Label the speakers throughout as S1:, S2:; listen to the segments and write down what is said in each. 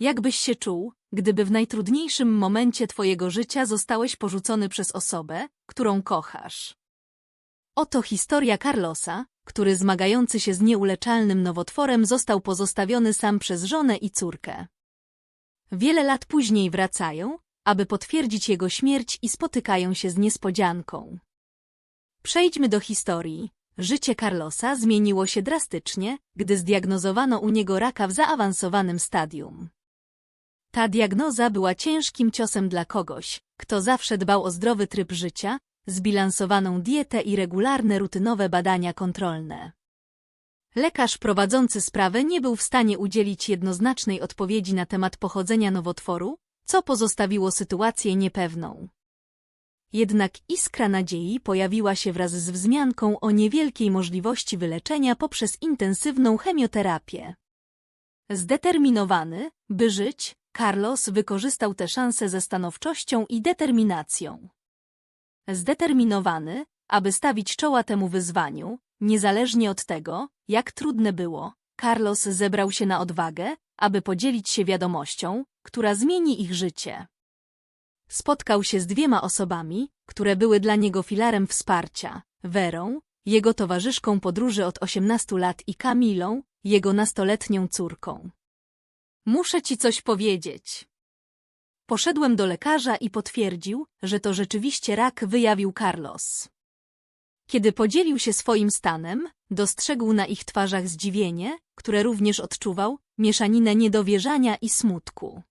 S1: jakbyś się czuł, gdyby w najtrudniejszym momencie twojego życia zostałeś porzucony przez osobę, którą kochasz. Oto historia Carlosa, który zmagający się z nieuleczalnym nowotworem został pozostawiony sam przez żonę i córkę. Wiele lat później wracają, aby potwierdzić jego śmierć i spotykają się z niespodzianką. Przejdźmy do historii. Życie Carlosa zmieniło się drastycznie, gdy zdiagnozowano u niego raka w zaawansowanym stadium. Ta diagnoza była ciężkim ciosem dla kogoś, kto zawsze dbał o zdrowy tryb życia, zbilansowaną dietę i regularne rutynowe badania kontrolne. Lekarz prowadzący sprawę nie był w stanie udzielić jednoznacznej odpowiedzi na temat pochodzenia nowotworu, co pozostawiło sytuację niepewną. Jednak iskra nadziei pojawiła się wraz z wzmianką o niewielkiej możliwości wyleczenia poprzez intensywną chemioterapię. Zdeterminowany, by żyć, Carlos wykorzystał tę szansę ze stanowczością i determinacją. Zdeterminowany, aby stawić czoła temu wyzwaniu, niezależnie od tego, jak trudne było, Carlos zebrał się na odwagę, aby podzielić się wiadomością, która zmieni ich życie. Spotkał się z dwiema osobami, które były dla niego filarem wsparcia, Werą, jego towarzyszką podróży od 18 lat i Kamilą, jego nastoletnią córką. Muszę ci coś powiedzieć. Poszedłem do lekarza i potwierdził, że to rzeczywiście rak wyjawił Carlos. Kiedy podzielił się swoim stanem, dostrzegł na ich twarzach zdziwienie, które również odczuwał, mieszaninę niedowierzania i smutku.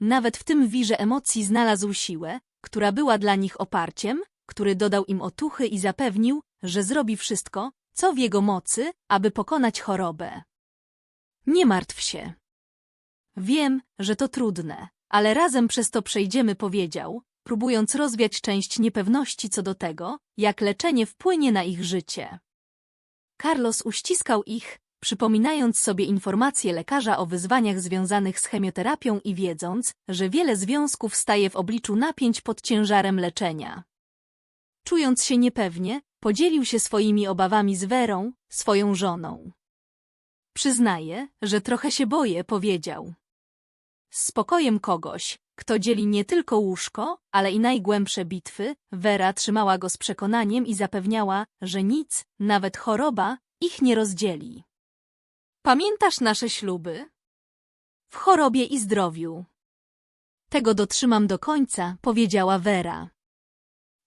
S1: Nawet w tym wirze emocji znalazł siłę, która była dla nich oparciem, który dodał im otuchy i zapewnił, że zrobi wszystko, co w jego mocy, aby pokonać chorobę. Nie martw się. Wiem, że to trudne, ale razem przez to przejdziemy, powiedział, próbując rozwiać część niepewności co do tego, jak leczenie wpłynie na ich życie. Carlos uściskał ich, przypominając sobie informacje lekarza o wyzwaniach związanych z chemioterapią i wiedząc, że wiele związków staje w obliczu napięć pod ciężarem leczenia. Czując się niepewnie, podzielił się swoimi obawami z Werą, swoją żoną. Przyznaję, że trochę się boję, powiedział. Z spokojem kogoś, kto dzieli nie tylko łóżko, ale i najgłębsze bitwy, Wera trzymała go z przekonaniem i zapewniała, że nic, nawet choroba, ich nie rozdzieli. Pamiętasz nasze śluby? W chorobie i zdrowiu. Tego dotrzymam do końca, powiedziała Wera.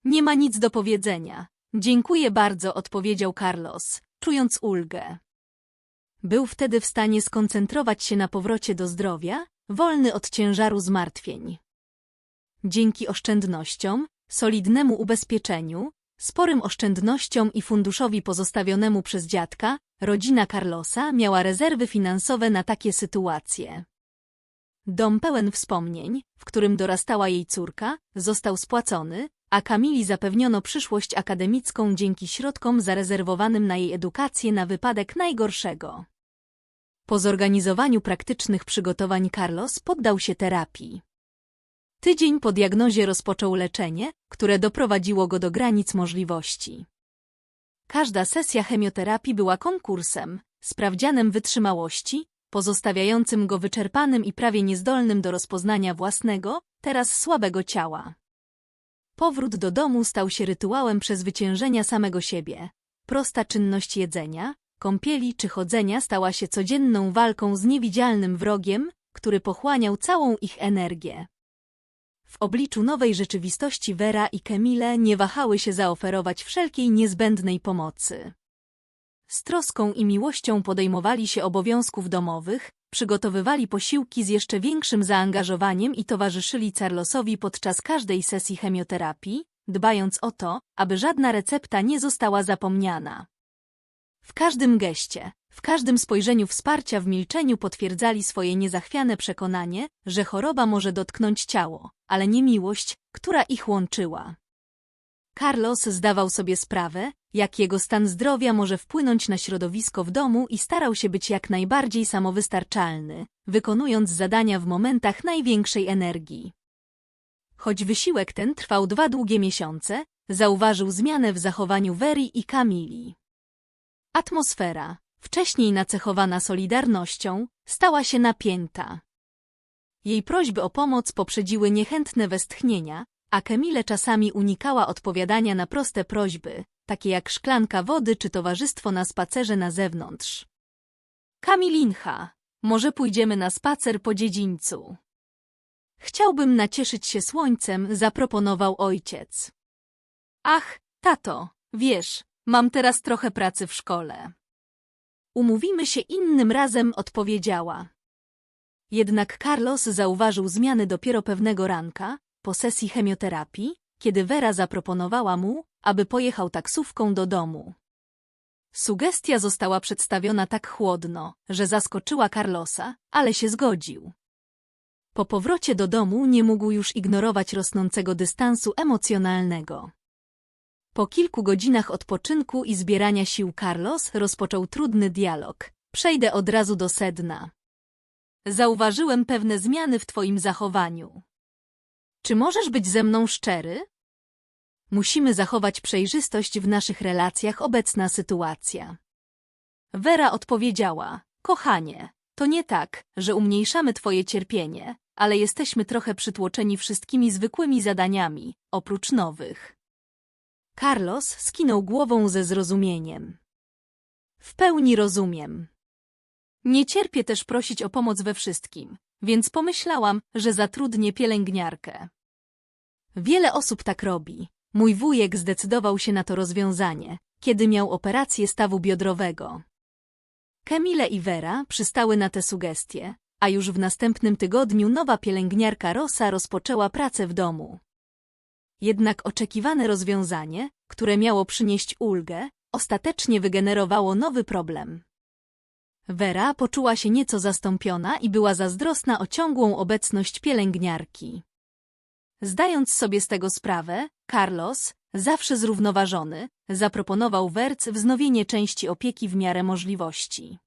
S1: Nie ma nic do powiedzenia. Dziękuję bardzo, odpowiedział Carlos, czując ulgę. Był wtedy w stanie skoncentrować się na powrocie do zdrowia, wolny od ciężaru zmartwień. Dzięki oszczędnościom, solidnemu ubezpieczeniu, sporym oszczędnościom i funduszowi pozostawionemu przez dziadka, rodzina Carlosa miała rezerwy finansowe na takie sytuacje. Dom pełen wspomnień, w którym dorastała jej córka, został spłacony, a Kamili zapewniono przyszłość akademicką dzięki środkom zarezerwowanym na jej edukację na wypadek najgorszego. Po zorganizowaniu praktycznych przygotowań Carlos poddał się terapii. Tydzień po diagnozie rozpoczął leczenie, które doprowadziło go do granic możliwości. Każda sesja chemioterapii była konkursem, sprawdzianem wytrzymałości, pozostawiającym go wyczerpanym i prawie niezdolnym do rozpoznania własnego, teraz słabego ciała. Powrót do domu stał się rytuałem przezwyciężenia samego siebie. Prosta czynność jedzenia, kąpieli czy chodzenia stała się codzienną walką z niewidzialnym wrogiem, który pochłaniał całą ich energię. W obliczu nowej rzeczywistości Vera i Kemile nie wahały się zaoferować wszelkiej niezbędnej pomocy. Z troską i miłością podejmowali się obowiązków domowych, przygotowywali posiłki z jeszcze większym zaangażowaniem i towarzyszyli Carlosowi podczas każdej sesji chemioterapii, dbając o to, aby żadna recepta nie została zapomniana. W każdym geście, w każdym spojrzeniu wsparcia w milczeniu potwierdzali swoje niezachwiane przekonanie, że choroba może dotknąć ciało, ale nie miłość, która ich łączyła. Carlos zdawał sobie sprawę, jak jego stan zdrowia może wpłynąć na środowisko w domu i starał się być jak najbardziej samowystarczalny, wykonując zadania w momentach największej energii. Choć wysiłek ten trwał dwa długie miesiące, zauważył zmianę w zachowaniu Wery i Kamili. Atmosfera, wcześniej nacechowana solidarnością, stała się napięta. Jej prośby o pomoc poprzedziły niechętne westchnienia, a Kemile czasami unikała odpowiadania na proste prośby, takie jak szklanka wody czy towarzystwo na spacerze na zewnątrz. Kamilincha, może pójdziemy na spacer po dziedzińcu. Chciałbym nacieszyć się słońcem, zaproponował ojciec. Ach, tato, wiesz, mam teraz trochę pracy w szkole. Umówimy się innym razem, odpowiedziała. Jednak Carlos zauważył zmiany dopiero pewnego ranka, po sesji chemioterapii, kiedy Vera zaproponowała mu, aby pojechał taksówką do domu. Sugestia została przedstawiona tak chłodno, że zaskoczyła Carlosa, ale się zgodził. Po powrocie do domu nie mógł już ignorować rosnącego dystansu emocjonalnego. Po kilku godzinach odpoczynku i zbierania sił Carlos rozpoczął trudny dialog. Przejdę od razu do sedna. Zauważyłem pewne zmiany w twoim zachowaniu. Czy możesz być ze mną szczery? Musimy zachować przejrzystość w naszych relacjach obecna sytuacja. Vera odpowiedziała, kochanie, to nie tak, że umniejszamy twoje cierpienie, ale jesteśmy trochę przytłoczeni wszystkimi zwykłymi zadaniami, oprócz nowych. Carlos skinął głową ze zrozumieniem. W pełni rozumiem. Nie cierpię też prosić o pomoc we wszystkim, więc pomyślałam, że zatrudnię pielęgniarkę. Wiele osób tak robi. Mój wujek zdecydował się na to rozwiązanie, kiedy miał operację stawu biodrowego. Kemile i Vera przystały na te sugestie, a już w następnym tygodniu nowa pielęgniarka Rosa rozpoczęła pracę w domu. Jednak oczekiwane rozwiązanie, które miało przynieść ulgę, ostatecznie wygenerowało nowy problem. Vera poczuła się nieco zastąpiona i była zazdrosna o ciągłą obecność pielęgniarki. Zdając sobie z tego sprawę, Carlos, zawsze zrównoważony, zaproponował Werc wznowienie części opieki w miarę możliwości.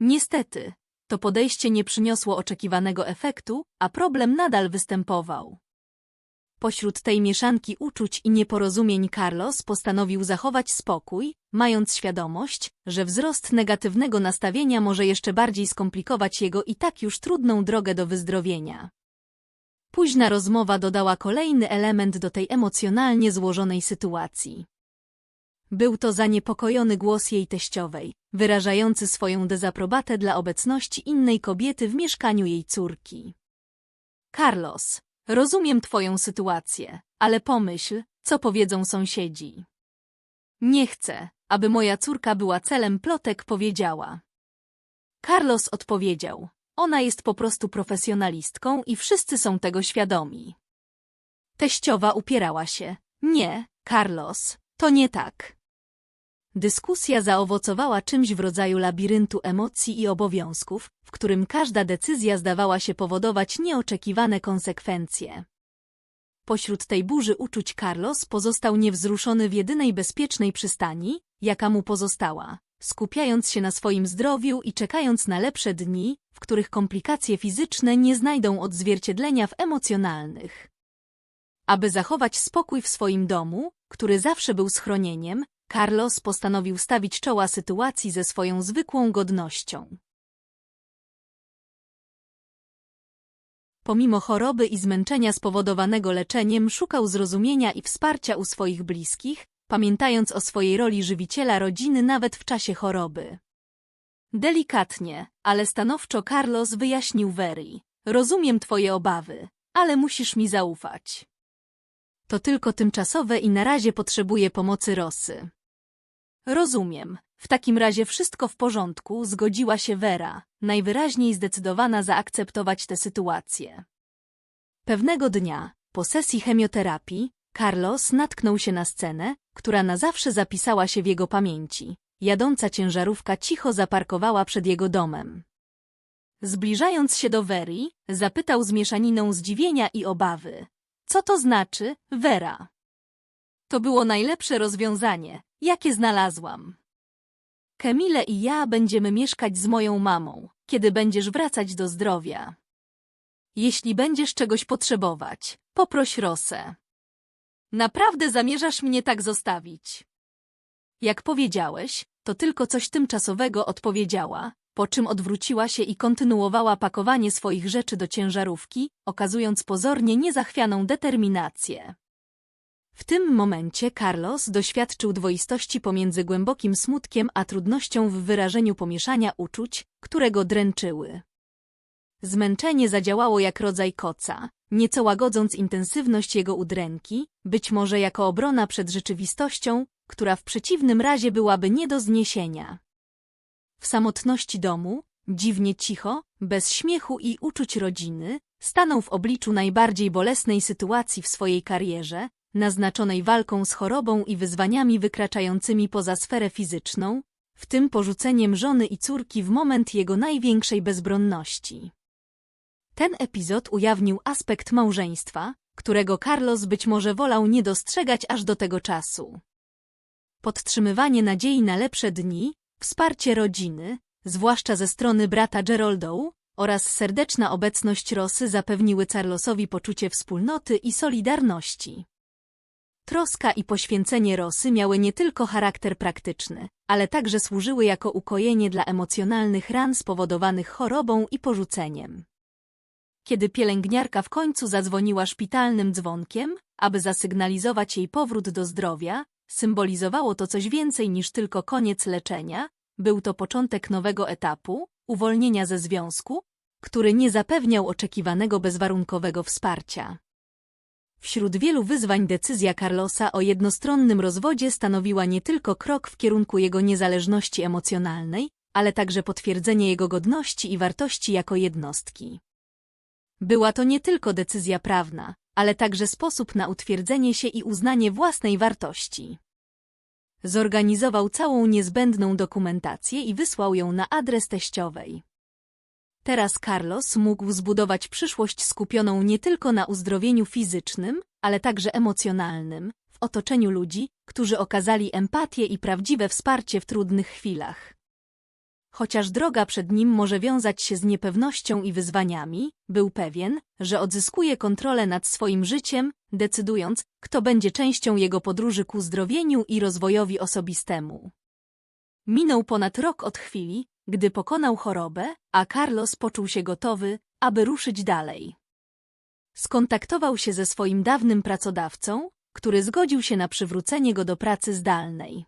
S1: Niestety, to podejście nie przyniosło oczekiwanego efektu, a problem nadal występował. Pośród tej mieszanki uczuć i nieporozumień Carlos postanowił zachować spokój, mając świadomość, że wzrost negatywnego nastawienia może jeszcze bardziej skomplikować jego i tak już trudną drogę do wyzdrowienia. Późna rozmowa dodała kolejny element do tej emocjonalnie złożonej sytuacji. Był to zaniepokojony głos jej teściowej, wyrażający swoją dezaprobatę dla obecności innej kobiety w mieszkaniu jej córki. Carlos, rozumiem twoją sytuację, ale pomyśl, co powiedzą sąsiedzi. Nie chcę, aby moja córka była celem plotek, powiedziała. Carlos odpowiedział, ona jest po prostu profesjonalistką i wszyscy są tego świadomi. Teściowa upierała się. Nie, Carlos, to nie tak. Dyskusja zaowocowała czymś w rodzaju labiryntu emocji i obowiązków, w którym każda decyzja zdawała się powodować nieoczekiwane konsekwencje. Pośród tej burzy uczuć Carlos pozostał niewzruszony w jedynej bezpiecznej przystani, jaka mu pozostała, skupiając się na swoim zdrowiu i czekając na lepsze dni, w których komplikacje fizyczne nie znajdą odzwierciedlenia w emocjonalnych. Aby zachować spokój w swoim domu, który zawsze był schronieniem, Carlos postanowił stawić czoła sytuacji ze swoją zwykłą godnością. Pomimo choroby i zmęczenia spowodowanego leczeniem szukał zrozumienia i wsparcia u swoich bliskich, pamiętając o swojej roli żywiciela rodziny nawet w czasie choroby. Delikatnie, ale stanowczo Carlos wyjaśnił Veri. Rozumiem twoje obawy, ale musisz mi zaufać. To tylko tymczasowe i na razie potrzebuję pomocy Rosy. Rozumiem. W takim razie wszystko w porządku, zgodziła się Vera, najwyraźniej zdecydowana zaakceptować tę sytuację. Pewnego dnia, po sesji chemioterapii, Carlos natknął się na scenę, która na zawsze zapisała się w jego pamięci. Jadąca ciężarówka cicho zaparkowała przed jego domem. Zbliżając się do Wery, zapytał z mieszaniną zdziwienia i obawy. Co to znaczy, Vera? To było najlepsze rozwiązanie, jakie znalazłam. Kemile i ja będziemy mieszkać z moją mamą, kiedy będziesz wracać do zdrowia. Jeśli będziesz czegoś potrzebować, poproś Rosę. Naprawdę zamierzasz mnie tak zostawić? Jak powiedziałeś, to tylko coś tymczasowego odpowiedziała, po czym odwróciła się i kontynuowała pakowanie swoich rzeczy do ciężarówki, okazując pozornie niezachwianą determinację. W tym momencie Carlos doświadczył dwoistości pomiędzy głębokim smutkiem a trudnością w wyrażeniu pomieszania uczuć, które go dręczyły. Zmęczenie zadziałało jak rodzaj koca, nieco łagodząc intensywność jego udręki, być może jako obrona przed rzeczywistością, która w przeciwnym razie byłaby nie do zniesienia. W samotności domu, dziwnie cicho, bez śmiechu i uczuć rodziny, stanął w obliczu najbardziej bolesnej sytuacji w swojej karierze, naznaczonej walką z chorobą i wyzwaniami wykraczającymi poza sferę fizyczną, w tym porzuceniem żony i córki w moment jego największej bezbronności. Ten epizod ujawnił aspekt małżeństwa, którego Carlos być może wolał nie dostrzegać aż do tego czasu. Podtrzymywanie nadziei na lepsze dni, wsparcie rodziny, zwłaszcza ze strony brata Geraldo, oraz serdeczna obecność Rosy zapewniły Carlosowi poczucie wspólnoty i solidarności. Troska i poświęcenie Rosy miały nie tylko charakter praktyczny, ale także służyły jako ukojenie dla emocjonalnych ran spowodowanych chorobą i porzuceniem. Kiedy pielęgniarka w końcu zadzwoniła szpitalnym dzwonkiem, aby zasygnalizować jej powrót do zdrowia, symbolizowało to coś więcej niż tylko koniec leczenia, był to początek nowego etapu, uwolnienia ze związku, który nie zapewniał oczekiwanego bezwarunkowego wsparcia. Wśród wielu wyzwań decyzja Carlosa o jednostronnym rozwodzie stanowiła nie tylko krok w kierunku jego niezależności emocjonalnej, ale także potwierdzenie jego godności i wartości jako jednostki. Była to nie tylko decyzja prawna, ale także sposób na utwierdzenie się i uznanie własnej wartości. Zorganizował całą niezbędną dokumentację i wysłał ją na adres teściowej. Teraz Carlos mógł zbudować przyszłość skupioną nie tylko na uzdrowieniu fizycznym, ale także emocjonalnym, w otoczeniu ludzi, którzy okazali empatię i prawdziwe wsparcie w trudnych chwilach. Chociaż droga przed nim może wiązać się z niepewnością i wyzwaniami, był pewien, że odzyskuje kontrolę nad swoim życiem, decydując, kto będzie częścią jego podróży ku zdrowieniu i rozwojowi osobistemu. Minął ponad rok od chwili, gdy pokonał chorobę, a Carlos poczuł się gotowy, aby ruszyć dalej. Skontaktował się ze swoim dawnym pracodawcą, który zgodził się na przywrócenie go do pracy zdalnej.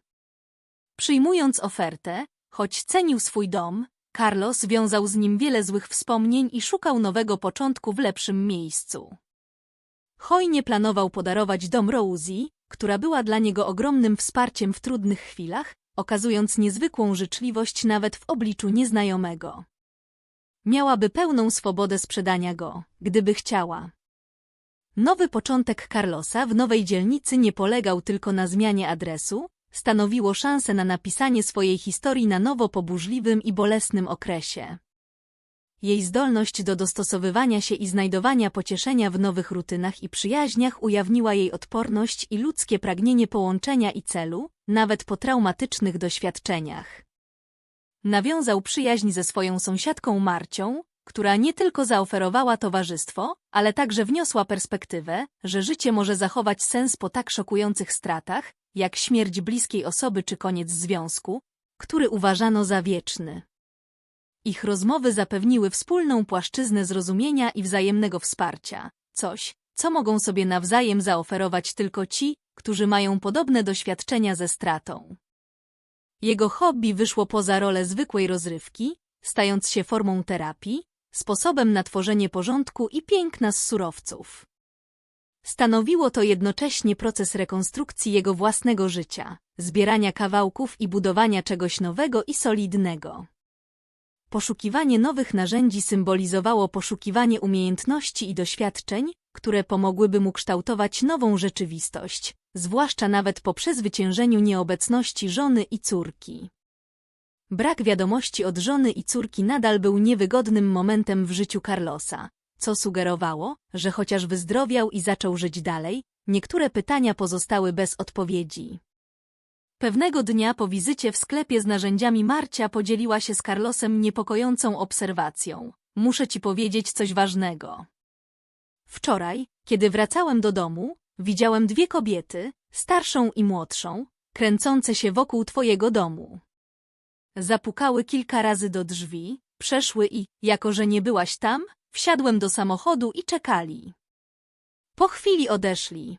S1: Przyjmując ofertę, choć cenił swój dom, Carlos wiązał z nim wiele złych wspomnień i szukał nowego początku w lepszym miejscu. Hojnie planował podarować dom Rosie, która była dla niego ogromnym wsparciem w trudnych chwilach, okazując niezwykłą życzliwość nawet w obliczu nieznajomego. Miałaby pełną swobodę sprzedania go, gdyby chciała. Nowy początek Carlosa w nowej dzielnicy nie polegał tylko na zmianie adresu, stanowiło szansę na napisanie swojej historii na nowo po burzliwym i bolesnym okresie. Jej zdolność do dostosowywania się i znajdowania pocieszenia w nowych rutynach i przyjaźniach ujawniła jej odporność i ludzkie pragnienie połączenia i celu, nawet po traumatycznych doświadczeniach. Nawiązał przyjaźń ze swoją sąsiadką Marcią, która nie tylko zaoferowała towarzystwo, ale także wniosła perspektywę, że życie może zachować sens po tak szokujących stratach, jak śmierć bliskiej osoby czy koniec związku, który uważano za wieczny. Ich rozmowy zapewniły wspólną płaszczyznę zrozumienia i wzajemnego wsparcia, coś, co mogą sobie nawzajem zaoferować tylko ci, którzy mają podobne doświadczenia ze stratą. Jego hobby wyszło poza rolę zwykłej rozrywki, stając się formą terapii, sposobem na tworzenie porządku i piękna z surowców. Stanowiło to jednocześnie proces rekonstrukcji jego własnego życia, zbierania kawałków i budowania czegoś nowego i solidnego. Poszukiwanie nowych narzędzi symbolizowało poszukiwanie umiejętności i doświadczeń, które pomogłyby mu kształtować nową rzeczywistość, zwłaszcza nawet po przezwyciężeniu nieobecności żony i córki. Brak wiadomości od żony i córki nadal był niewygodnym momentem w życiu Carlosa, co sugerowało, że chociaż wyzdrowiał i zaczął żyć dalej, niektóre pytania pozostały bez odpowiedzi. Pewnego dnia po wizycie w sklepie z narzędziami Marcia podzieliła się z Carlosem niepokojącą obserwacją. Muszę ci powiedzieć coś ważnego. Wczoraj, kiedy wracałem do domu, widziałem dwie kobiety, starszą i młodszą, kręcące się wokół twojego domu. Zapukały kilka razy do drzwi, przeszły i, jako że nie byłaś tam, wsiadłem do samochodu i czekali. Po chwili odeszli.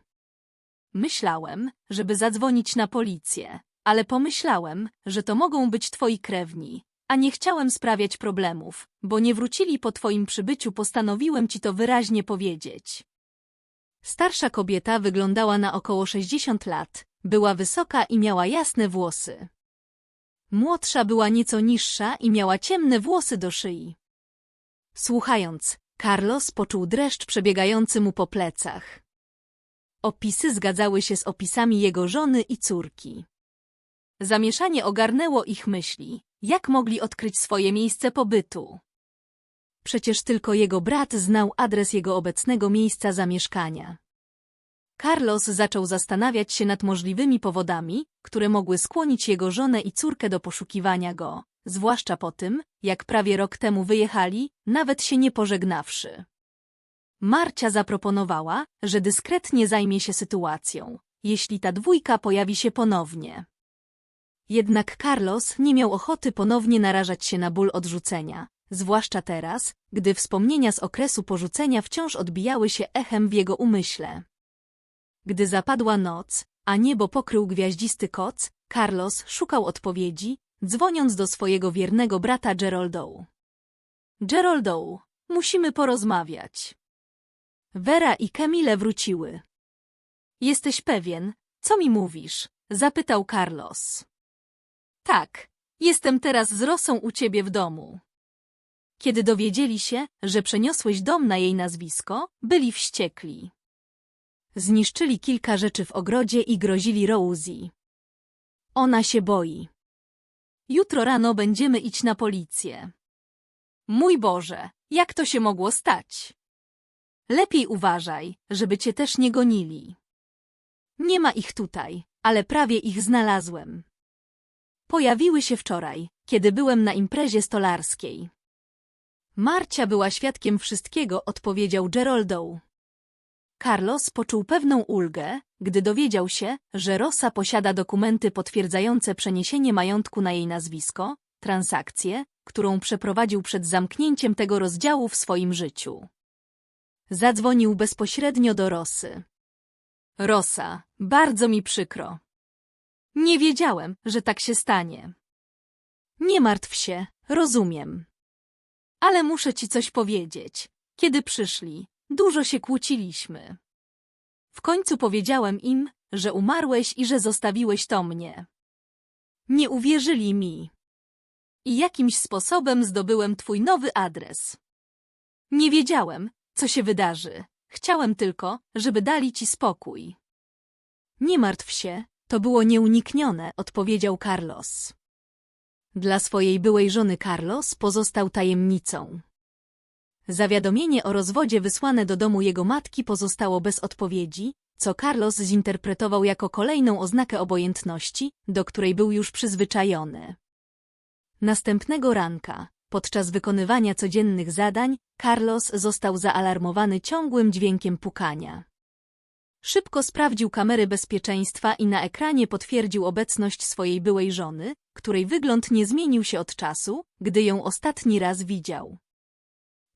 S1: Myślałem, żeby zadzwonić na policję, ale pomyślałem, że to mogą być twoi krewni, a nie chciałem sprawiać problemów, bo nie wrócili po twoim przybyciu postanowiłem ci to wyraźnie powiedzieć. Starsza kobieta wyglądała na około 60 lat, była wysoka i miała jasne włosy. Młodsza była nieco niższa i miała ciemne włosy do szyi. Słuchając, Carlos poczuł dreszcz przebiegający mu po plecach. Opisy zgadzały się z opisami jego żony i córki. Zamieszanie ogarnęło ich myśli, jak mogli odkryć swoje miejsce pobytu. Przecież tylko jego brat znał adres jego obecnego miejsca zamieszkania. Carlos zaczął zastanawiać się nad możliwymi powodami, które mogły skłonić jego żonę i córkę do poszukiwania go, zwłaszcza po tym, jak prawie rok temu wyjechali, nawet się nie pożegnawszy. Marcia zaproponowała, że dyskretnie zajmie się sytuacją, jeśli ta dwójka pojawi się ponownie. Jednak Carlos nie miał ochoty ponownie narażać się na ból odrzucenia, zwłaszcza teraz, gdy wspomnienia z okresu porzucenia wciąż odbijały się echem w jego umyśle. Gdy zapadła noc, a niebo pokrył gwiaździsty koc, Carlos szukał odpowiedzi, dzwoniąc do swojego wiernego brata Geraldo. Geraldo, musimy porozmawiać. Vera i Camille wróciły. Jesteś pewien, co mi mówisz? zapytał Carlos. Tak, jestem teraz z Rosą u ciebie w domu. Kiedy dowiedzieli się, że przeniosłeś dom na jej nazwisko, byli wściekli. Zniszczyli kilka rzeczy w ogrodzie i grozili Rosie. Ona się boi. Jutro rano będziemy iść na policję. Mój Boże, jak to się mogło stać? Lepiej uważaj, żeby cię też nie gonili. Nie ma ich tutaj, ale prawie ich znalazłem. Pojawiły się wczoraj, kiedy byłem na imprezie stolarskiej. Marcia była świadkiem wszystkiego, odpowiedział Geraldo. Carlos poczuł pewną ulgę, gdy dowiedział się, że Rosa posiada dokumenty potwierdzające przeniesienie majątku na jej nazwisko, transakcję, którą przeprowadził przed zamknięciem tego rozdziału w swoim życiu. Zadzwonił bezpośrednio do Rosy. Rosa, bardzo mi przykro. Nie wiedziałem, że tak się stanie. Nie martw się, rozumiem. Ale muszę ci coś powiedzieć. Kiedy przyszli, dużo się kłóciliśmy. W końcu powiedziałem im, że umarłeś i że zostawiłeś to mnie. Nie uwierzyli mi. I jakimś sposobem zdobyłem twój nowy adres. Nie wiedziałem, co się wydarzy. Chciałem tylko, żeby dali ci spokój. Nie martw się, to było nieuniknione, odpowiedział Carlos. Dla swojej byłej żony Carlos pozostał tajemnicą. Zawiadomienie o rozwodzie wysłane do domu jego matki pozostało bez odpowiedzi, co Carlos zinterpretował jako kolejną oznakę obojętności, do której był już przyzwyczajony. Następnego ranka, podczas wykonywania codziennych zadań, Carlos został zaalarmowany ciągłym dźwiękiem pukania. Szybko sprawdził kamery bezpieczeństwa i na ekranie potwierdził obecność swojej byłej żony, której wygląd nie zmienił się od czasu, gdy ją ostatni raz widział.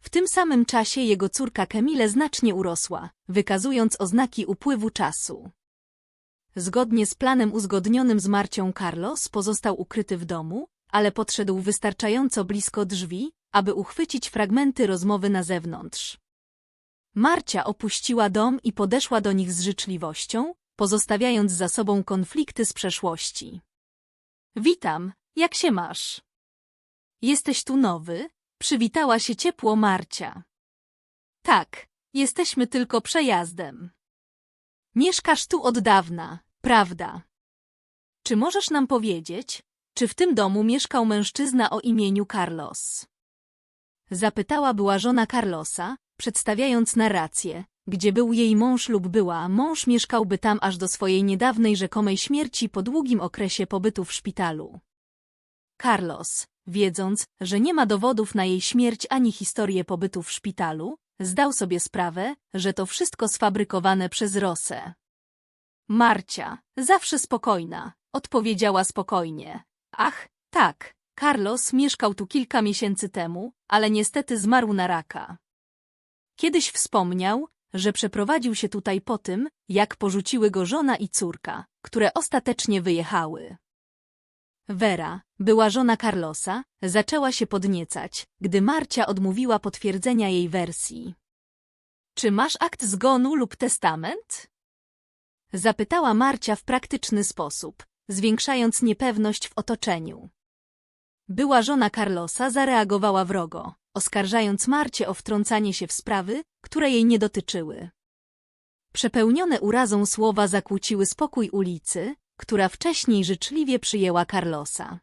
S1: W tym samym czasie jego córka Camille znacznie urosła, wykazując oznaki upływu czasu. Zgodnie z planem uzgodnionym z Marcią Carlos pozostał ukryty w domu, ale podszedł wystarczająco blisko drzwi, aby uchwycić fragmenty rozmowy na zewnątrz. Marcia opuściła dom i podeszła do nich z życzliwością, pozostawiając za sobą konflikty z przeszłości. Witam, jak się masz? Jesteś tu nowy? Przywitała się ciepło Marcia. Tak, jesteśmy tylko przejazdem. Mieszkasz tu od dawna, prawda? Czy możesz nam powiedzieć, czy w tym domu mieszkał mężczyzna o imieniu Carlos? Zapytała była żona Carlosa, przedstawiając narrację, gdzie był jej mąż lub była, mąż mieszkałby tam aż do swojej niedawnej rzekomej śmierci po długim okresie pobytu w szpitalu. Carlos, wiedząc, że nie ma dowodów na jej śmierć ani historię pobytu w szpitalu, zdał sobie sprawę, że to wszystko sfabrykowane przez Rosę. Marcia, zawsze spokojna, odpowiedziała spokojnie. Ach, tak, Carlos mieszkał tu kilka miesięcy temu, ale niestety zmarł na raka. Kiedyś wspomniał, że przeprowadził się tutaj po tym, jak porzuciły go żona i córka, które ostatecznie wyjechały. Vera, była żona Carlosa, zaczęła się podniecać, gdy Marcia odmówiła potwierdzenia jej wersji. Czy masz akt zgonu lub testament? Zapytała Marcia w praktyczny sposób, zwiększając niepewność w otoczeniu. Była żona Carlosa zareagowała wrogo, oskarżając Marcie o wtrącanie się w sprawy, które jej nie dotyczyły. Przepełnione urazą słowa zakłóciły spokój ulicy, która wcześniej życzliwie przyjęła Carlosa.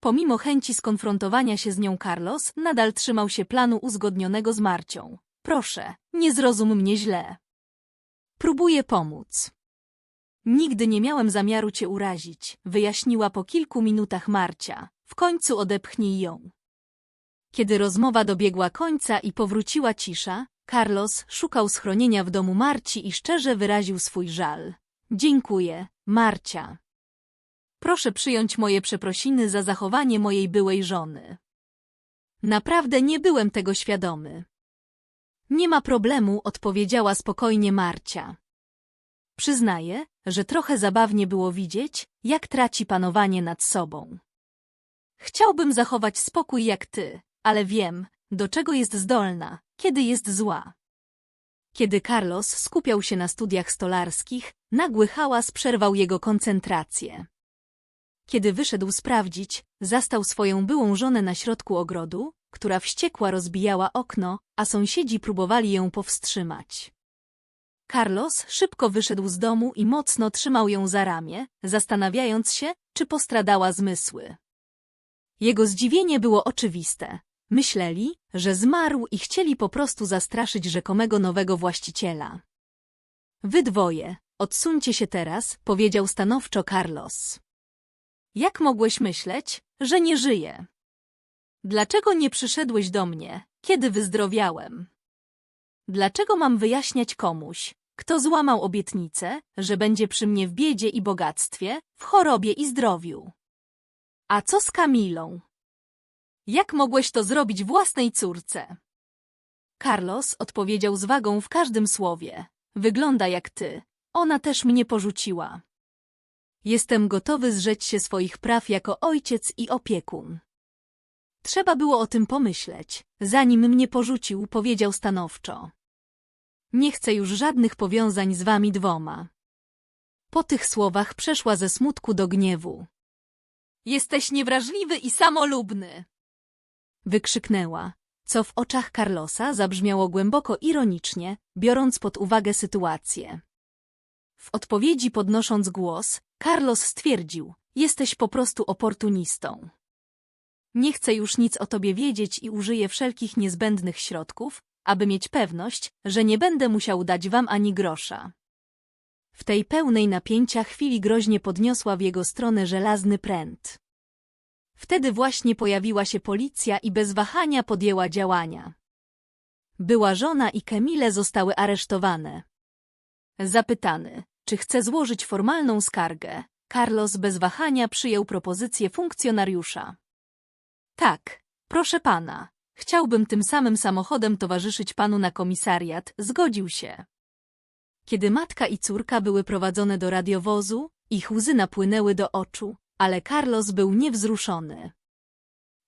S1: Pomimo chęci skonfrontowania się z nią Carlos nadal trzymał się planu uzgodnionego z Marcią. Proszę, nie zrozum mnie źle. Próbuję pomóc. Nigdy nie miałem zamiaru cię urazić, wyjaśniła po kilku minutach Marcia. W końcu odepchnij ją. Kiedy rozmowa dobiegła końca i powróciła cisza, Carlos szukał schronienia w domu Marci i szczerze wyraził swój żal. Dziękuję, Marcia. Proszę przyjąć moje przeprosiny za zachowanie mojej byłej żony. Naprawdę nie byłem tego świadomy. Nie ma problemu, odpowiedziała spokojnie Marcia. Przyznaję, że trochę zabawnie było widzieć, jak traci panowanie nad sobą. Chciałbym zachować spokój jak ty, ale wiem, do czego jest zdolna, kiedy jest zła. Kiedy Carlos skupiał się na studiach stolarskich, nagły hałas przerwał jego koncentrację. Kiedy wyszedł sprawdzić, zastał swoją byłą żonę na środku ogrodu, która wściekła rozbijała okno, a sąsiedzi próbowali ją powstrzymać. Carlos szybko wyszedł z domu i mocno trzymał ją za ramię, zastanawiając się, czy postradała zmysły. Jego zdziwienie było oczywiste. Myśleli, że zmarł i chcieli po prostu zastraszyć rzekomego nowego właściciela. Wy dwoje, odsuńcie się teraz, powiedział stanowczo Carlos. Jak mogłeś myśleć, że nie żyję? Dlaczego nie przyszedłeś do mnie, kiedy wyzdrowiałem? Dlaczego mam wyjaśniać komuś, kto złamał obietnicę, że będzie przy mnie w biedzie i bogactwie, w chorobie i zdrowiu? A co z Kamilą? Jak mogłeś to zrobić własnej córce? Carlos odpowiedział z wagą w każdym słowie. Wygląda jak ty. Ona też mnie porzuciła. Jestem gotowy zrzeć się swoich praw jako ojciec i opiekun. Trzeba było o tym pomyśleć. Zanim mnie porzucił, powiedział stanowczo. Nie chcę już żadnych powiązań z wami dwoma. Po tych słowach przeszła ze smutku do gniewu. Jesteś niewrażliwy i samolubny! Wykrzyknęła, co w oczach Carlosa zabrzmiało głęboko ironicznie, biorąc pod uwagę sytuację. W odpowiedzi podnosząc głos, Carlos stwierdził, jesteś po prostu oportunistą. Nie chcę już nic o tobie wiedzieć i użyję wszelkich niezbędnych środków, aby mieć pewność, że nie będę musiał dać wam ani grosza. W tej pełnej napięcia chwili groźnie podniosła w jego stronę żelazny pręt. Wtedy właśnie pojawiła się policja i bez wahania podjęła działania. Była żona i Kemile zostały aresztowane. Zapytany, czy chce złożyć formalną skargę, Carlos bez wahania przyjął propozycję funkcjonariusza. Tak, proszę pana, chciałbym tym samym samochodem towarzyszyć panu na komisariat, zgodził się. Kiedy matka i córka były prowadzone do radiowozu, ich łzy napłynęły do oczu, ale Carlos był niewzruszony.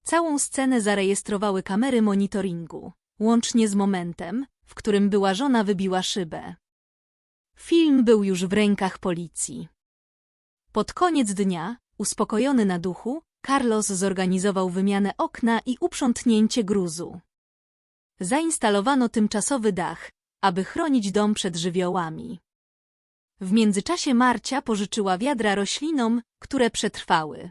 S1: Całą scenę zarejestrowały kamery monitoringu, łącznie z momentem, w którym była żona wybiła szybę. Film był już w rękach policji. Pod koniec dnia, uspokojony na duchu, Carlos zorganizował wymianę okna i uprzątnięcie gruzu. Zainstalowano tymczasowy dach, aby chronić dom przed żywiołami. W międzyczasie Marcia pożyczyła wiadra roślinom, które przetrwały.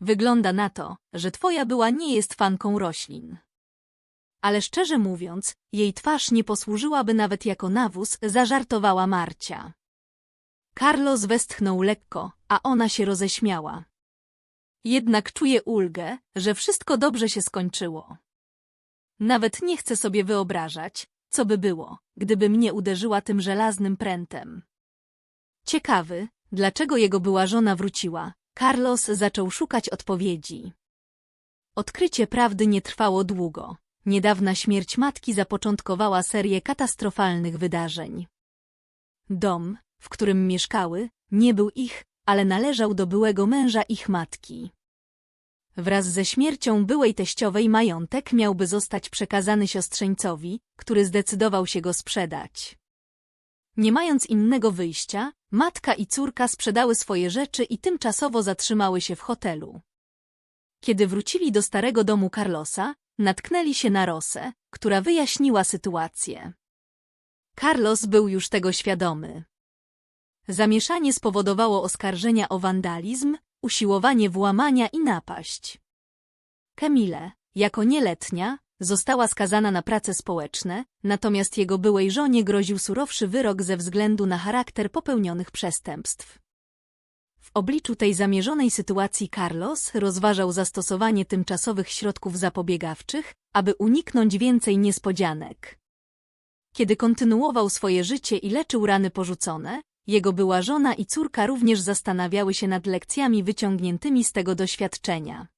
S1: Wygląda na to, że twoja była nie jest fanką roślin. Ale szczerze mówiąc, jej twarz nie posłużyłaby nawet jako nawóz, zażartowała Marcia. Carlos westchnął lekko, a ona się roześmiała. Jednak czuję ulgę, że wszystko dobrze się skończyło. Nawet nie chcę sobie wyobrażać, co by było, gdyby mnie uderzyła tym żelaznym prętem. Ciekawy, dlaczego jego była żona wróciła. Carlos zaczął szukać odpowiedzi. Odkrycie prawdy nie trwało długo. Niedawna śmierć matki zapoczątkowała serię katastrofalnych wydarzeń. Dom, w którym mieszkały, nie był ich, ale należał do byłego męża ich matki. Wraz ze śmiercią byłej teściowej majątek miałby zostać przekazany siostrzeńcowi, który zdecydował się go sprzedać. Nie mając innego wyjścia, matka i córka sprzedały swoje rzeczy i tymczasowo zatrzymały się w hotelu. Kiedy wrócili do starego domu Carlosa, natknęli się na Rosę, która wyjaśniła sytuację. Carlos był już tego świadomy. Zamieszanie spowodowało oskarżenia o wandalizm, usiłowanie włamania i napaść. Camille, jako nieletnia, została skazana na prace społeczne, natomiast jego byłej żonie groził surowszy wyrok ze względu na charakter popełnionych przestępstw. W obliczu tej zamierzonej sytuacji Carlos rozważał zastosowanie tymczasowych środków zapobiegawczych, aby uniknąć więcej niespodzianek. Kiedy kontynuował swoje życie i leczył rany porzucone, jego była żona i córka również zastanawiały się nad lekcjami wyciągniętymi z tego doświadczenia.